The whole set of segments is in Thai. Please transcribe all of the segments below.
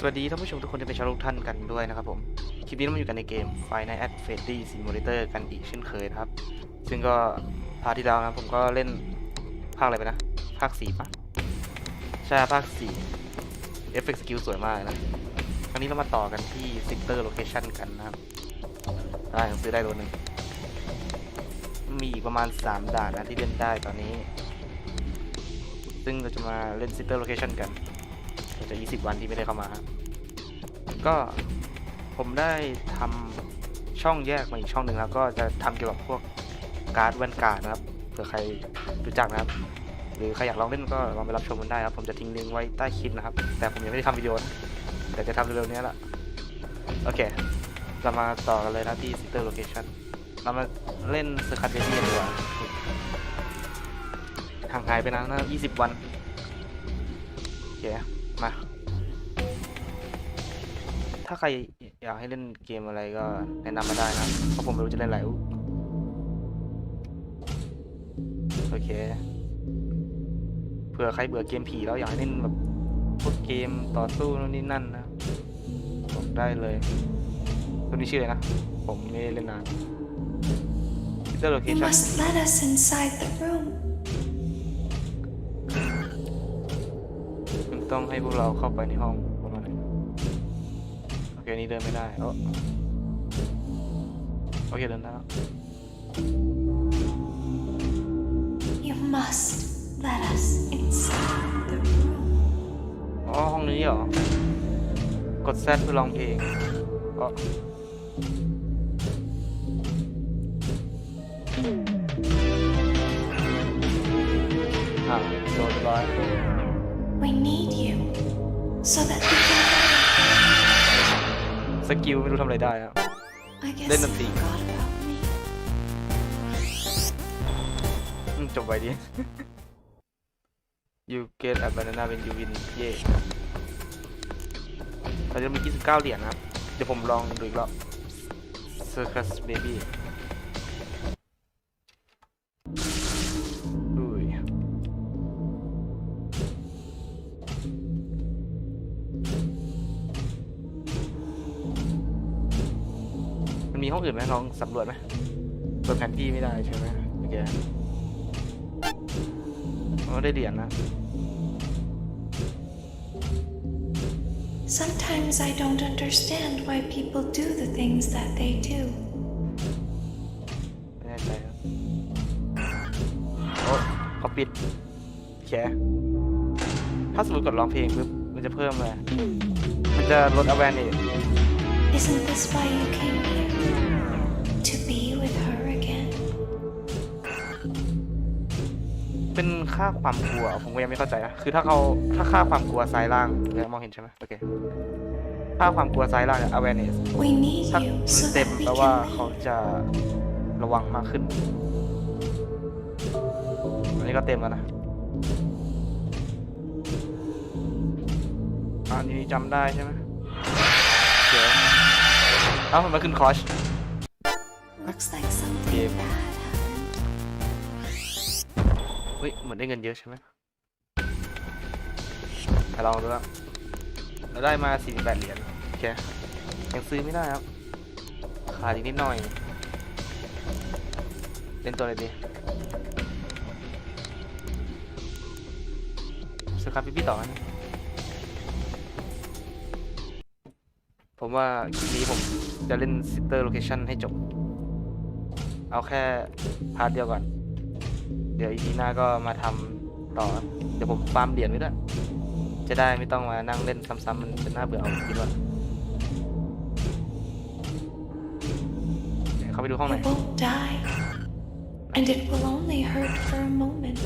สวัสดีท่านผู้ชมทุกคนที่เป็นชาวทุกท่านกันด้วยนะครับผม คลิปนี้เราอยู่กันในเกม Five Nights at Freddy Simulator กันอีกเช่นเคยนะครับ ซึ่งก็พาที่แล้วนะผมก็เล่นภาคอะไรไปนะ ภาคสี่ปะใช่ภาคสีเอฟเฟกต์สกิลสวยมากนะ ครั้งนี้เรามาต่อกันที่ Sector Location กันนะครับ ได้หนังสือได้ตัวหนึ่ง มีประมาณ 3 ด่านนะที่เล่นได้ตอนนี้ ซึ่งเราจะมาเล่น Sector Location กัน จะ 20 วันที่ไม่ได้เข้ามาครับก็ผมได้ทำช่องแยกมาอีกช่องหนึ่งแล้วก็จะทำเกี่ยวกับพวกการ์ดแวนการ์ดนะครับเผื่อใครรู้จักนะครับ หรือใครอยากลองเล่นก็ลองไปรับชมกันได้ครับ ผมจะทิ้งลิงก์ไว้ใต้คลิปนะครับ แต่ผมยังไม่ได้ทำวิดีโอนะแต่จะทำเร็วๆนี้แหละโอเค เรามาต่อกันเลยนะที่ Sister Location เรามาเล่นสคัตเบบี้กันดีกว่าห่างหายไปนานนะ20 วันโอเค ถ้าใครอยากให้เล่นเกมอะไรก็แนะนำมาได้นะเพราะผมไม่รู้จะเล่นอะไรอุ๊ยโอเคเผื่อใครเบื่อเกมผีแล้วอยากให้เล่นแบบพวกเกมต่อสู้นู่นนี่นั่นนะบอกได้เลยตัวนี้ชื่ออะไรนะ ผมไม่ได้เล่นนาน Sister You Location must let us inside the room. มันต้องให้พวกเราเข้าไปในห้องประมาณนั้นโอ เคนี่เดินไม่ได้โอ้โอเคเดินได้แล้ว You must let us inside the room. อ๋อห้องนี้เหรอ กดแซดเพื่อร้องเพลงอ๋ออ่าวโดนร้อย We need you so that we can. สกิลไม่รู้ทำอะไรได้อะ I guess Lên you làm gì? forgot about me. อืมจบไว้ดิ you get a banana when you win เย่ตอนนี้มี29เหรียญนะครับ เดี๋ยวผมลองดูอีกรอบ circus baby องอื่นไหมลองสำรวจไหมเปิดแผนที่ไม่ได้ใช่ไหมโอเคอ๋อได้เหรียญนะ Sometimes I don't understand why people do the things that they do. ไม่แน่ใจครับโอ้เขาปิดโอเคถ้าสมมติกดร้องเพลงปุ๊บมันจะเพิ่มเลย มันจะลด awareness Isn't this why you came here? เป็นค่าความกลัว ผมก็ยังไม่เข้าใจนะคือถ้าเขาถ้าค่าความกลัวซ้ายล่างเนี่ยมองเห็นใช่ไหมโอเคค่าความกลัวซ้ายล่างเนี่ย awareness We need ถ้า you มัน so เต็ that ม we แปลว่า can เขา live. จะระวังมากขึ้นอันนี้ก็เต็มแล้วนะอันนี้จำได้ใช่ไหมเดี๋ยวเอ้ามันมาขึ้นคอร์ส Looks like เฮ้ย เหมือนได้เงินเยอะใช่ไหมไปลองดูแล้วเราได้มา 48 เหรียญ โอเค ยังซื้อไม่ได้ครับ ขาดอีกนิดหน่อย เล่นตัวอะไรดีสครับพี่พี่ต่อนะผมว่าคลิปนี้ผมจะเล่น Sister Location ให้จบ เอาแค่พาร์ทเดียวก่อน เดี๋ยวอีพีหน้าก็มาทำต่อ เดี๋ยวผมฟาร์มเหรียญไว้ด้วยจะได้ไม่ต้องมานั่งเล่นซ้ำๆมันจะน่าเบื่อเอาคิดว่าเดี๋ยวเข้าไปดูห้องไหน It won't die. And it will only hurt for a moment.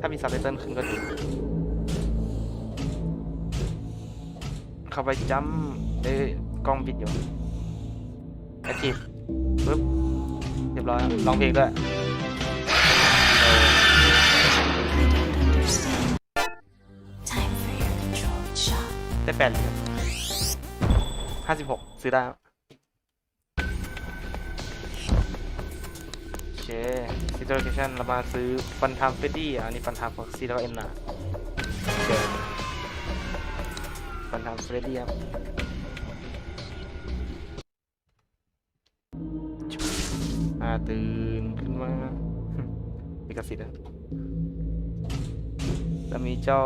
ถ้ามีซับไตเติลขึ้นก็ดี เข้าไปจัมเอ้ยกล้องปิดอยู่แอคทีฟปึ๊บ เรียบร้อยลองเพลงด้วย แปดเหรียญห้าสิบหกซื้อได้ครับโอเคซิต u โ t เคชันเรามาซื้อฟันทามเฟดดี้อันนี้ฟันทามฟ็อกซี่แล้วก็เอ็นนาโอเคไปฟันทำเฟรดดี้ครับอ่าตื่นขึ้นมาลิขสิทธิ์อะแล้วมีเจ้า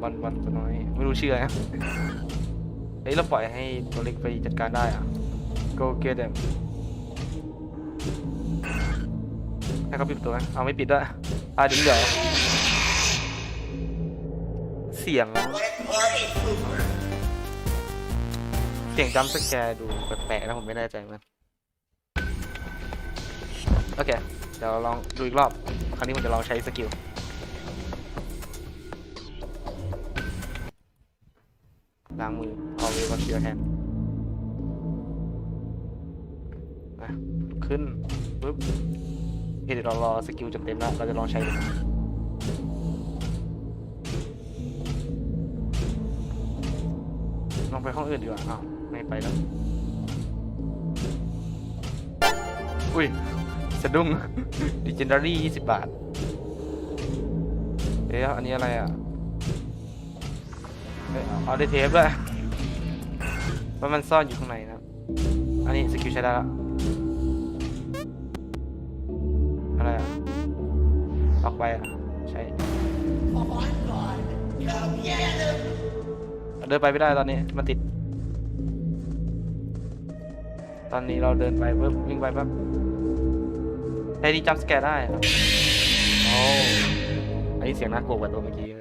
บอลบอลตัวน้อยไม่รู้ชื่ออะไรนะเฮ้ยเราปล่อยให้ตัวเล็กไปจัดการได้อะ go get them ให้เขาปิดประตัวไหมเอาไม่ปิดด้วยอะเดี๋ยวเดี๋ยวเสียงเสียงจัมสแกร์ดูแปลกๆนะผมไม่แน่ใจมันโอเค เดี๋ยวลองดูอีกรอบ ครั้งนี้ผมจะลองใช้สกิลางมือ always wash your hand นะขึ้นปึ๊บเคเดี๋ยวเรารอสกิลจนเต็มแล้วเราจะลองใช้ดูลองไปห้องอื่นดีกว่าอ้าวไม่ไปแล้ว อุ้ย สะดุ้ง Legendary 20บาทเอ๊ะอันนี้อะไรอะ เอาได้เทปด้วยว่ามันซ่อนอยู่ข้างในนะอันนี้สกิลใช้ได้แล้วอะไรอะออกไปอะใช่เดินไปไม่ได้ตอนนี้มันติด ตอนนี้เราเดินไปปุ๊บวิ่งไปปั๊บไอ้นี่จัมสแกร์ได้โอ้อันนี้เสียงน่ากลัวกว่าตัวเมื่อกี้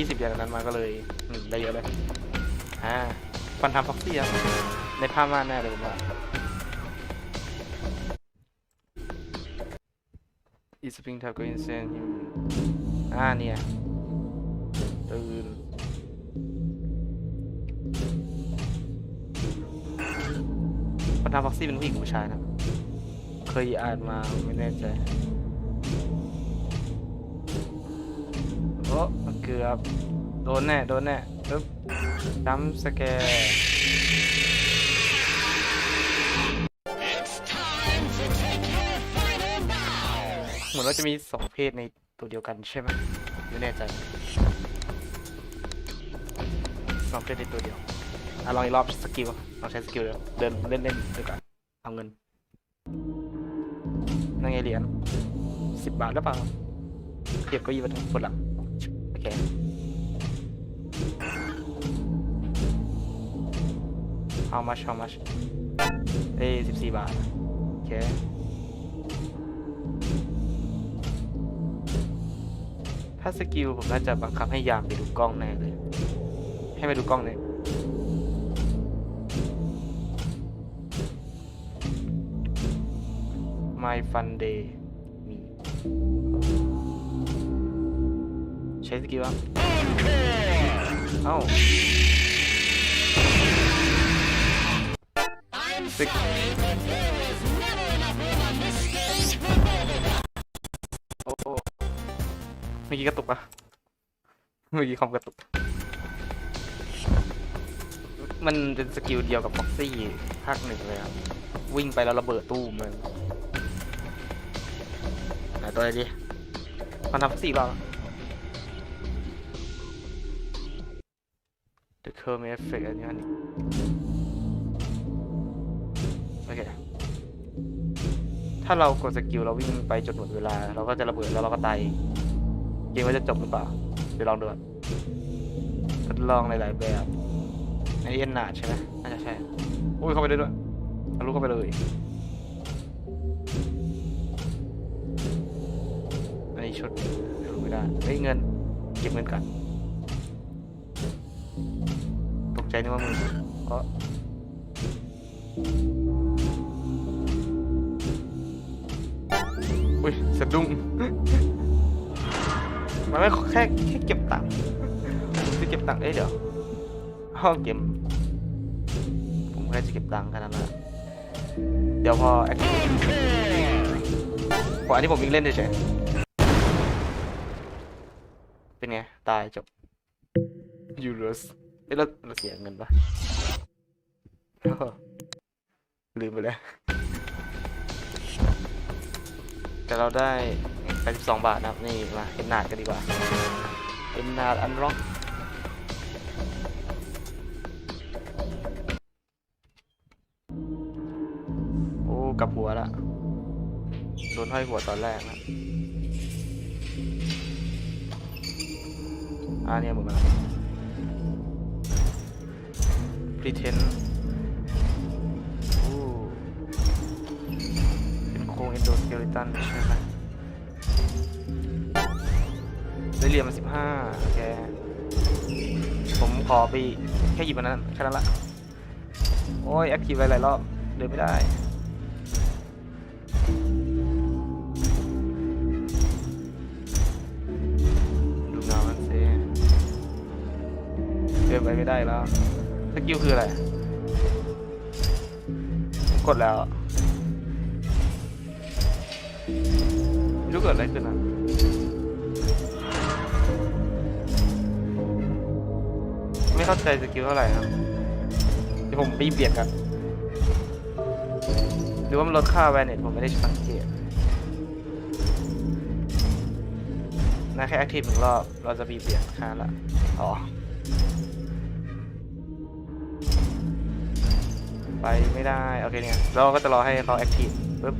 120อย่างนั้นมาก็เลยได้เยอะเลยอ่าฟันทำฟ็อกซี่ครัในภาพวาดแน่เลยผมว่าอีสปริงทับก็อินเซนอ่าเนี่ยตื่นฟันทำฟ็อกซี่เป็นผู้หญิงผู้ชายนะ เคยอ่านมาไม่แน่ใจ กือบ โดนแน่ โดนแน่ปึ๊บจัมสแกร์เหมือนว่าจะมีสองเพศในตัวเดียวกันใช่ไหมไม่แน่ใจสองเพศในตัวเดียวอะลองอีกรอบสกิลลองใช้สกิลเดี๋ยวเดินเล่นเล่นด้วยกันเอาเงินนั่นไงเหรียญสิบบาทหรือเปล่าเก็บก็ยี่บาทฝนหลัง เค how much how much เอ้สิบสี่บาท โอเค ถ้าสกิลผมน่าจะบังคับให้ยามไปดูกล้องแน่เลย ให้ไปดูกล้องเลย My Fun Day มี ช้สกิลอะเอ้าสิโอ้เมื่อกี้กระตุกปะเมื่อกี้คอมกระตุก มันเป็นสกิลเดียวกับฟ็อกซี่ภาคหนึ่งเลยครับ วิ่งไปแล้วระเบิดตู้มเลยไหนตัวอะไรดีมันทำฟ็อก The Curve Effect อันนี้อันนี้โอเค ถ้าเรากดสกิลเราวิ่งไปจนหมดเวลา เราก็จะระเบิดแล้วเราก็ตายเองเกมว่าจะจบหรือเปล่าเดี๋ยวลองดูก่อนทดลองหลายๆแบบอันนี้เอ็นนาดใช่ไหมน่าจะใช่อุ้ยเข้าไปได้ด้วยทะลุเข้าไปเลยอันนี้ชุดไม่ได้เฮ้ยเงินเก็บเงินก่อน ใจนึกว่ามึงเพราะอุ้ยสะดุ้งมันไม่แค่แค่เก็บตังค์จะเก็บตังค์เอ้ยเดี๋ยวห้องเกมผมแค่จะเก็บตังค์แค่นั้นแหละเดี๋ยวพอ activate พออันนี้ผมวิ่งเล่นเฉยเป็นไง ตายจบยูโรส เอ้ยเราเราเสียเงินปะลืมไปแล้ว แต่เราได้82บาทนะครับ นี่มาเอ็นนาดกันดีกว่าเอ็นนาดอันล็อกโอ้กับหัวละโดนห้อยหัวตอนแรกนะอ่าเนี่ยหมดแล้ว pretend เป็นโครงเอนโดสเกลิตันใช่ไหมได้เหรียญมาสิบห้าโอเค ผมขอไปแค่หยิบมันนั้นแค่นั้นละ โอ้ย แอคทีฟหลายรอบ เดินไม่ได้ดูเงาสิเดินไปไม่ได้แล้ว สกิลคืออะไร กดแล้วไม่รู้เกิดอะไรขึ้นอะไม่เข้าใจสกิลเท่าไหร่นะเดี๋ยวผมไปเบียดกันหรือว่ามันลดค่าแวนเน็ตผมไม่ได้สังเกตน่าแค่แอคทีฟหนึ่งรอบ เราจะบีบเบียดค่าละ อ๋อ ไปไม่ได้ โอเคเนี่ยเราก็จะรอให้เขาแอคทีฟปุ๊บ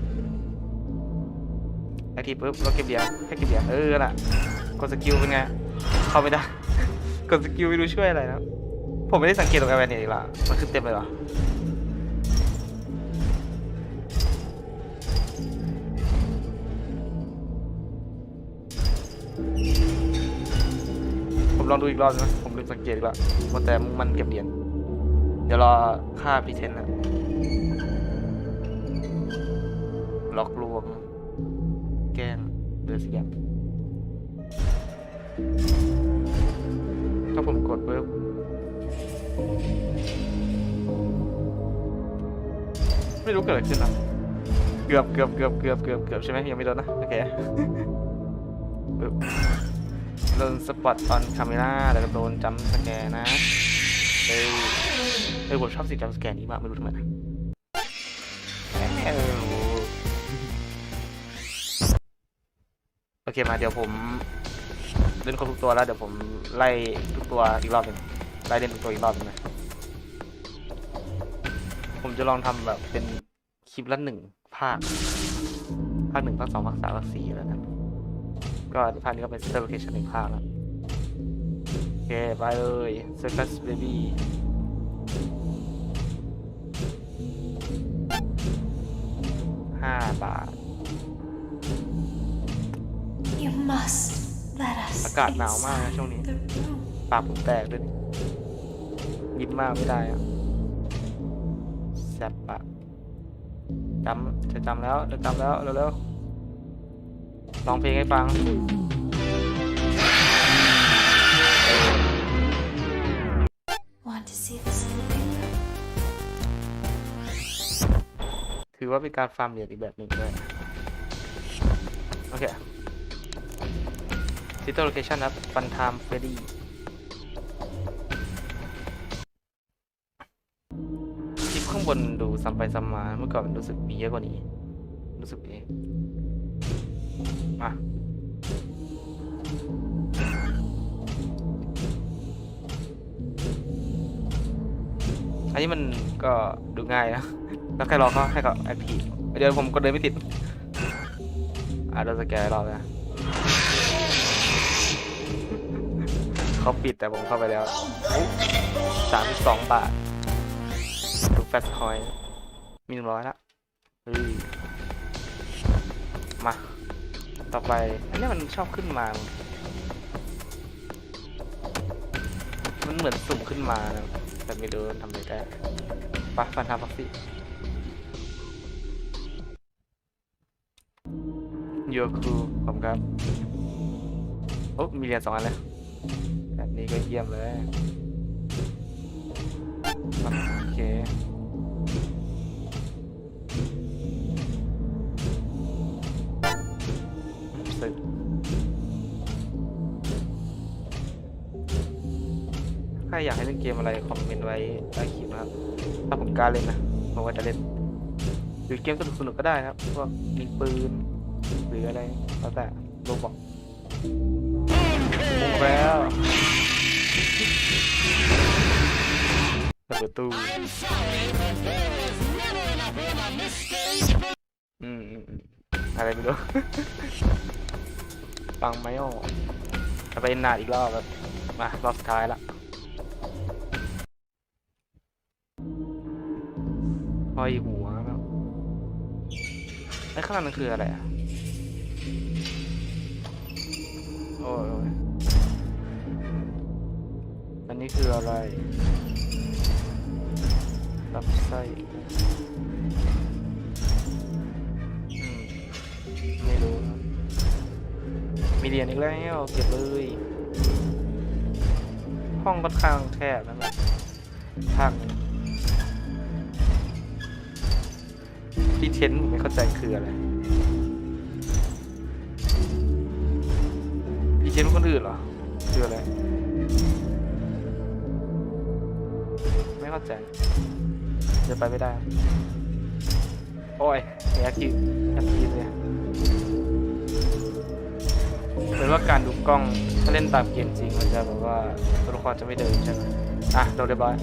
แอคทีฟปุ๊บเราเก็บเหรียญให้เก็บเหรียญเออน่ะกดสกิลเป็นไงเข้าไม่ได้กดสกิลไม่รู้ช่วยอะไรนะผมไม่ได้สังเกตตรงแอร์แวนอีกละมันขึ้นเต็มเลยเหรอผมลองดูอีกรอบนะผมลืมสังเกตอีกล้วว่าแต่มันเก็บเหรียญ ดี๋ยวรอค่าพรีเทนนะล็อกรวมแกล้งเดือดสียงถ้าผมกดปุ๊บไม่รู้เกิดอะไรขึ้นนะเกือบเกือบเกือบเกือบเกือบเกือบใช่ไหมยังไม่โดนนะ โอเคปึ๊บโดนสปอตออนคาเมล่าแล้วก็โดนจัมสแกนนะเออเออผมชอบสีจัมสแกนนี้มากไม่รู้ทำไมนะโอเคมาเดี๋ยวผมเล่นครบทุกตัวแล้วเดี๋ยวผมไล่ทุกตัวอีกรอบหนึ่งไล่เล่นทุกตัวอีกรอบหนึ่งนะผมจะลองทำแบบเป็นคลิปละหนึ่งภาค ภาคหนึ่งภาคสองภาคสามภาคสี่แล้วกันก็ภาคนี้ก็เป็น Center Location หนึ่งภาคแล้วโอเค ไปเลย Circus Baby ห้าบาท You must let us อากาศหนาวมากนะช่วงนี้ inside the room. ปากผมแตกด้วยยิ้มมากไม่ได้อะแสบปากจำจะจำแล้วจะจำแล้วเร็วๆร้องเพลงให้ฟัง ถือว่าเป็นการฟาร์มเหรียญอีกแบบหนึ่งด้วยโอเคซิตโลเคชันครับฟันไทม์เฟรดี้คลิปข้างบนดูซ้ำไปซ้ำมาเมื่อก่อนรู้สึกมีเยอะกว่านี้ รู้สึกเองมาอันนี้มันก็ดูง่ายนะ แล้วแค่รอเขาให้เขาแอคทีเดี๋ยวผมก็เดินไม่ติด อ่าโดนสแกนรอบนะเขาปิดแต่ผมเข้าไปแล้วสามสองบาทดูแฟสคอย มีหนึ่งร้อยละเฮ้ยมา ต่อไป อันนี้มันชอบขึ้นมา มันเหมือนสุ่มขึ้นมานะแต่ไม่รู้ทำอะไรได้ปะฟันทำฟักซี่ โยคูผมครับโอ้มีเหรียญสองอันเลยแบบนี้ก็เยี่ยมเลยโอเคสึกถ้าอยากให้เล่นเกมอะไร คอมเมนต์ไว้ใต้คลิปนะครับ ถ้าผมกล้าเล่นนะผมว่าจะเล่น หรือเกมสนุกๆก็ได้ครับพวกยิงปืน หรืออะไรแล้วแต่ลูกบอกบุกแล้วระเบิดตู้อืมอืมอืมอะไรไม่รู้ฟังไม่ออกจะไปนาดอีกรอบแบบมารอบสุดท้ายละห้อยหัวแบบไอ้ข้างหลังนั่นคืออะไรอะ โอ้ยโอ้ยอันนี้คืออะไรรับไส้มไม่รู้ มีเหรียญอีกแล้วเก็บเลย ห้องค่อนข้างแคบนะแบบภาคนี้ที่เทนผมไม่เข้าใจคืออะไร นคนอื่นเหรอคืออะไร ไม่เข้าใจเดี๋ยวไปไม่ได้ โอ้ยแอคทีฟแอคทีฟเลยเหมือนว่าการดูกล้องถ้าเล่นตามเกมจริงมันจะแบบว่าตัวละครจะไม่เดินใช่ไหมอะโดนเรียบร้อย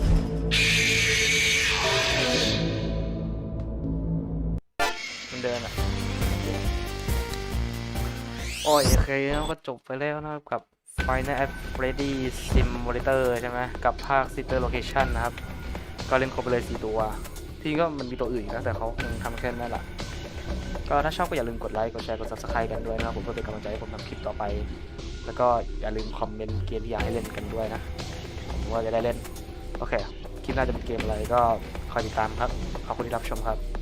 มันเดินอะ โอเคแล้วก็จบไปแล้วนะครับกับ Final App Freddy Simulator ใช่ไหมกับภาค Sister Location นะครับ ก็เล่นครบไปเลย 4 ตัว ที่ก็มันมีตัวอื่นนะแต่เขาคงทำแค่นั้นแหละก็ถ้าชอบก็อย่าลืมกดไลค์ กดแชร์ กด subscribe กันด้วยนะครับผมเพื่อเป็นกำลังใจให้ผมทำคลิปต่อไป แล้วก็อย่าลืมคอมเมนต์เกมที่อยากให้เล่นกันด้วยนะผมว่าจะได้เล่น โอเค คลิปหน้าจะเป็นเกมอะไรก็คอยติดตามครับ ขอบคุณที่รับชมครับ